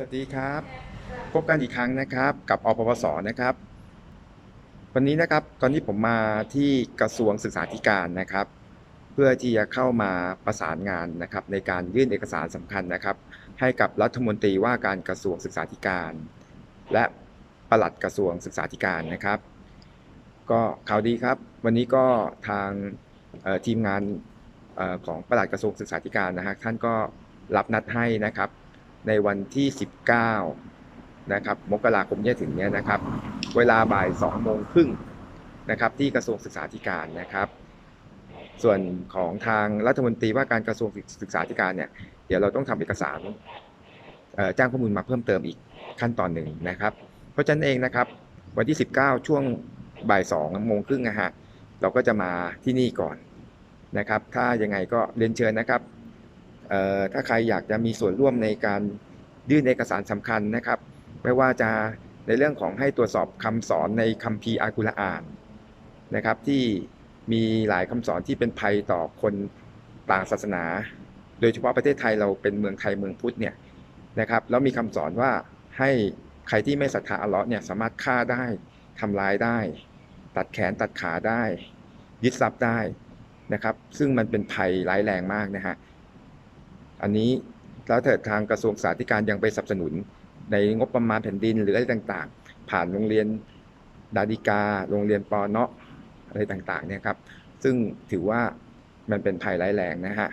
สวัสดีครับ พบกันอีกครั้งนะครับ กับอปปสนะครับ วันนี้นะครับตอนนี้ผมมาที่กระทรวงศึกษาธิการนะครับ เพื่อที่จะเข้ามาประสานงานนะครับ ในการยื่นเอกสารสำคัญนะครับ ให้กับรัฐมนตรีว่าการกระทรวงศึกษาธิการ และปลัดกระทรวงศึกษาธิการนะครับ ก็ข่าวดีครับ วันนี้ก็ทางทีมงานเออของปลัดกระทรวงศึกษาธิการนะฮะท่านก็รับนัดให้นะครับ ในวันที่ 19 นะครับ มกราคมที่ถึงเนี้ยนะครับ เวลาบ่าย2โมงครึ่งนะครับ ที่กระทรวงศึกษาธิการนะครับ ส่วนของทางรัฐมนตรีว่าการกระทรวงศึกษาธิการเนี่ย เดี๋ยวเราต้องทำเอกสารแจ้งข้อมูลมาเพิ่มเติมอีกขั้นตอนหนึ่งนะครับ เพราะฉะนั้นเองนะครับ วันที่ 19 ช่วงบ่าย2โมงครึ่งนะฮะเราก็จะมาที่นี่ก่อนนะครับ ถ้ายังไงก็เรียนเชิญนะครับ ถ้าใครอยากจะมีส่วนร่วมในการยื่นเอกสารสำคัญนะครับ ไม่ว่าจะในเรื่องของให้ตรวจสอบคำสอนในคัมภีร์อัลกุรอานนะครับ ที่มีหลายคำสอนที่เป็นภัยต่อคนต่างศาสนา โดยเฉพาะประเทศไทยเราเป็นเมืองไทยเมืองพุทธเนี่ยนะครับแล้วมีคำสอนว่าให้ใครที่ไม่ศรัทธาอัลเลาะห์เนี่ยสามารถฆ่าได้ทำร้ายได้ ตัดแขนตัดขาได้ ยึดทรัพย์ได้นะครับ ซึ่งมันเป็นภัยร้ายแรงมากนะฮะ อันนี้แล้วถิดทางกระทรวงสาธารณยังไปสนับสนุน ในงบประมาณแผ่นดินหรืออะไรต่างๆ ผ่านโรงเรียนดาดิกา โรงเรียนปอเนาะอะไรต่างๆเนี่ยครับซึ่งถือว่ามันเป็นภัยร้ายแรงนะฮะ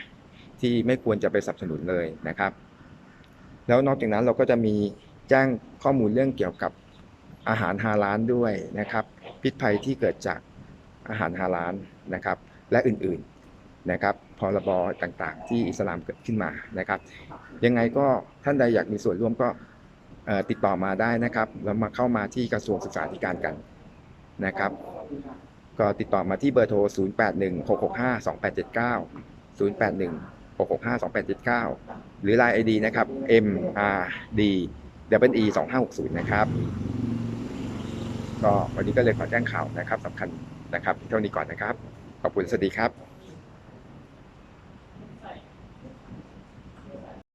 ที่ไม่ควรจะไปสนับสนุนเลยนะครับ แล้วนอกจากนั้นเราก็จะมีแจ้งข้อมูลเรื่องเกี่ยวกับอาหารฮาลาลด้วยนะครับ พิษภัยที่เกิดจากอาหารฮาลาลนะครับ และอื่นๆนะครับ พรบต่างๆ ที่อิสลามเกิดขึ้นมานะครับ ยังไงก็ท่านใดอยากมีส่วนร่วมก็ติดต่อมาได้นะครับแล้วมาเข้ามาที่กระทรวงศึกษาธิการกันนะครับ ก็ติดต่อมาที่เบอร์โทร 0 8 1 6 6 5 2 8 7 9 0 8 1 6 6 5 2 8 7 9 หรือ Line ID นะครับ M R D W E 2 5 6 0นะครับ ก็วันนี้ก็เลยขอแจ้งข่าวนะครับสำคัญนะครับ เท่านี้ก่อนนะครับ ขอบคุณสวัสดีครับ